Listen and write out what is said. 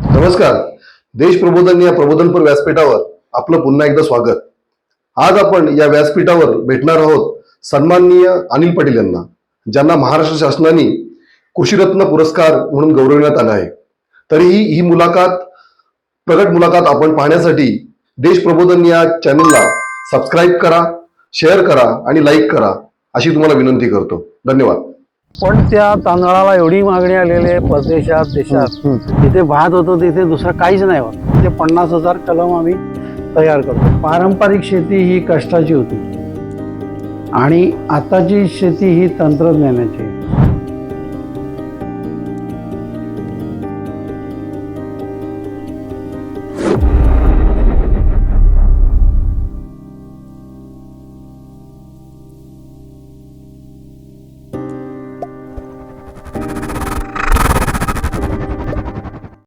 नमस्कार. देश प्रबोधन या प्रबोधनपर व्यासपीठावर आपलं पुन्हा एकदा स्वागत. आज आपण या व्यासपीठावर भेटणार आहोत सन्माननीय अनिल पाटील यांना ज्यांना महाराष्ट्र शासनाने कृषीरत्न पुरस्कार म्हणून गौरवण्यात आला आहे. तरीही ही मुलाखत प्रगट मुलाखत आपण पाहण्यासाठी देश प्रबोधन या चॅनलला सबस्क्राईब करा शेअर करा आणि लाईक करा अशी तुम्हाला विनंती करतो. धन्यवाद. पण त्या तांदळाला एवढी मागणी आलेली आहे परदेशात देशात. जिथे भात होतो तिथे दुसरं काहीच नाही होत. ते पन्नास हजार कलम आम्ही तयार करतो. पारंपरिक शेती ही कष्टाची होती. आणि आताची शेती ही तंत्रज्ञानाची.